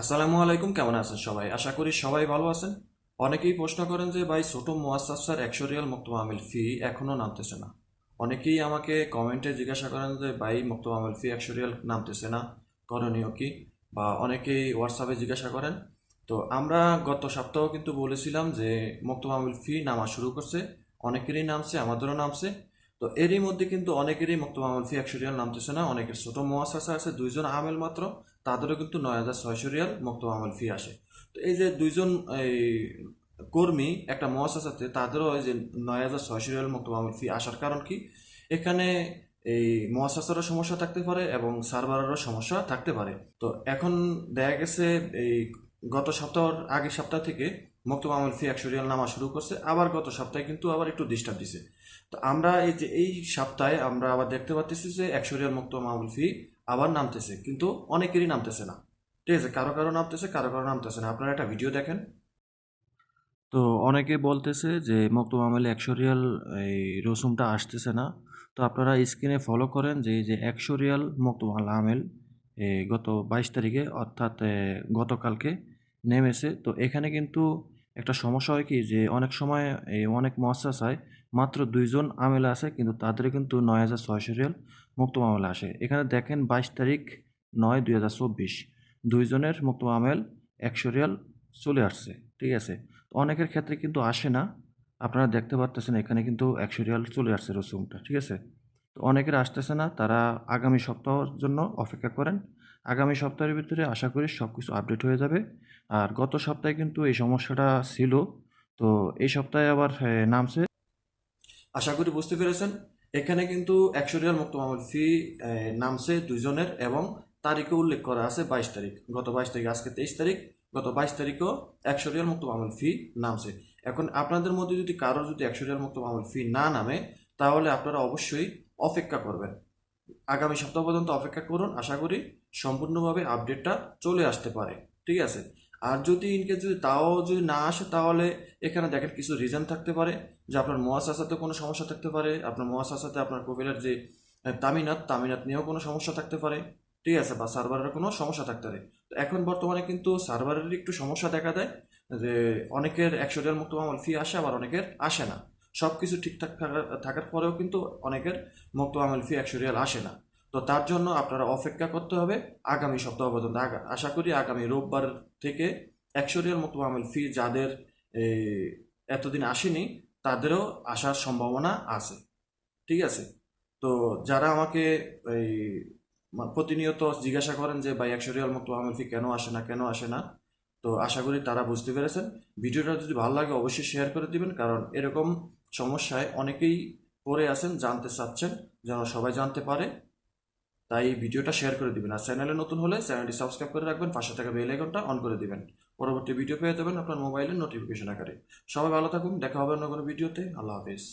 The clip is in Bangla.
আসসালামু আলাইকুম, কেমন আছেন সবাই? আশা করি সবাই ভালো আছেন। অনেকেই প্রশ্ন করেন যে, ভাই, ছোট মোয়াসাসার একশো রিয়াল মুক্ত মামিল ফি এখনও নামতেছে না। অনেকেই আমাকে কমেন্টে জিজ্ঞাসা করেন যে, ভাই, মুক্ত মামিল ফি একশো রিয়াল নামতেছে না? করণীয় কি? বা অনেকেই হোয়াটসঅ্যাপে জিজ্ঞাসা করেন। তো আমরা গত সপ্তাহ কিন্তু বলেছিলাম যে, মুক্ত মামিল ফি নামা শুরু করছে। অনেকেরই নামছে, আমাদেরও নামছে। তো এরই মধ্যে কিন্তু অনেকেরই মুক্ত ফি একশো রিয়াল নামতেছে না। অনেকের ছোট মোয়াসাসা আছে, দুইজন আমেল মাত্র। তাদেরও কিন্তু নয় হাজার ছয়শো রিয়াল মুক্ত আমল ফি আসে। তো এই যে দুইজন, এই কর্মী, একটা মহাসাসাতে তাদেরও যে নয় হাজার ছয়শো রিয়াল মুক্ত আমল ফি আসার কারণ কি? এখানে এই মহাসাসারও সমস্যা থাকতে পারে এবং সার্ভারেরও সমস্যা থাকতে পারে। তো এখন দেখা গেছে এই গত সপ্তাহর আগের সপ্তাহ থেকে মুক্ত আমল ফি একশো রিয়াল নামা শুরু করছে, আবার গত সপ্তাহে কিন্তু আবার একটু ডিস্টার্ব দিছে। তো আমরা এই যে এই সপ্তাহে আমরা আবার দেখতে পাচ্ছি যে একশো রিয়াল মুক্ত মামুল ফি আবার নামতেছে কিন্তু অনেকেরই নামতেছে না। ঠিক আছে কারও কারও নামতেছে কারও কারও নামতেছে না। আপনারা একটা ভিডিও দেখেন। তো অনেকে বলতেছে যে মুক্ত মামলে একশো রিয়াল এই রসুমটা আসতেছে না। তো আপনারা স্ক্রিনে ফলো করেন যে যে একশো রিয়াল মুক্ত আমেল এ, গত বাইশ তারিখে অর্থাৎ গতকালকে নেমেছে। তো এখানে কিন্তু একটা সমস্যা হয় কি যে অনেক সময় অনেক মহাশাসায় মাত্র দুইজন আমেলা আছে, কিন্তু তাদের কিন্তু নয় হাজার ছয়শো রিয়াল মুক্ত মামলা আসে। এখানে দেখেন বাইশ তারিখ নয় দুই হাজার চব্বিশ, দুইজনের মুক্ত আমেল একশো রিয়াল চলে আসছে, ঠিক আছে? তো অনেকের ক্ষেত্রে কিন্তু আসে না। আপনারা দেখতে পারতেছেন এখানে কিন্তু একশো রিয়াল চলে আসছে রসুমটা ঠিক আছে? তো অনেকের আসতেছে না, তারা আগামী সপ্তাহের জন্য অপেক্ষা করেন। আগামী সপ্তাহের ভিতরে আশা করি সব কিছু আপডেট হয়ে যাবে। আর গত সপ্তাহে কিন্তু এই সমস্যাটা ছিল, তো এই সপ্তাহে আবার নামছে আশা করি বুঝতে পেরেছেন। এখানে কিন্তু একশো রিয়াল মুক্ত ফি নামছে দুইজনের এবং তারিখও উল্লেখ করা আছে বাইশ তারিখ। গত বাইশ তারিখ, আজকে তেইশ তারিখ, গত বাইশ তারিখও একশো রিয়াল মুক্ত ফি নামছে। এখন আপনাদের মধ্যে যদি কারোর যদি একশো রিয়াল মুক্ত ফি না নামে, তাহলে আপনারা অবশ্যই অপেক্ষা করবেন। আগামী সপ্তাহ পর্যন্ত অপেক্ষা করুন। আশা করি সম্পূর্ণভাবে আপডেটটা চলে আসতে পারে। ঠিক আছে? আর যদি ইনকেস যদি তাও যদি না আসে, তাহলে এখানে দেখেন কিছু রিজন থাকতে পারে যে আপনার মহাশাসাতে কোনো সমস্যা থাকতে পারে, আপনার মহাশাসাতে আপনার কপিলের যে তামিনাত তামিনাত নিয়েও কোনো সমস্যা থাকতে পারে, ঠিক আছে, বা সার্ভারের কোনো সমস্যা থাকতে পারে। তো এখন বর্তমানে কিন্তু সার্ভারের একটু সমস্যা দেখা দেয়, যে অনেকের একশো দেড় মুক্ত মামল ফি আসে, আবার অনেকের আসে না। সব কিছু ঠিকঠাক থাকার থাকার পরেও কিন্তু অনেকের মুক্ত আমল ফি একশো রিয়াল আসে না। তো তার জন্য আপনারা অপেক্ষা করতে হবে আগামী সপ্তাহ পর্যন্ত। আশা করি আগামী রোববার থেকে একশো রিয়াল মুক্ত আমল ফি যাদের এতদিন আসেনি, তাদেরও আসার সম্ভাবনা আছে। ঠিক আছে? তো যারা আমাকে, এই প্রতিনিয়ত জিজ্ঞাসা করেন যে, ভাই, একশো রিয়াল মতো আমল ফি কেন আসে না, কেন আসে না? তো আশা করি তারা বুঝতে পেরেছেন। ভিডিওটা যদি ভালো লাগে অবশ্যই শেয়ার করে দিবেন, কারণ এরকম সমস্যায় অনেকেই পড়ে আছেন, জানতে চাচ্ছেন, যেন সবাই জানতে পারে। তাই ভিডিওটা শেয়ার করে দিবেন। আর চ্যানেলে নতুন হলে চ্যানেলটি সাবস্ক্রাইব করে রাখবেন, পাশে থাকা বেল আইকনটা অন করে দিবেন। পরবর্তী ভিডিও পেয়ে যাবেন আপনার মোবাইলের নোটিফিকেশন আকারে। সবাই ভালো থাকুন, দেখা হবে অন্য কোনো ভিডিওতে। আল্লাহ হাফেজ।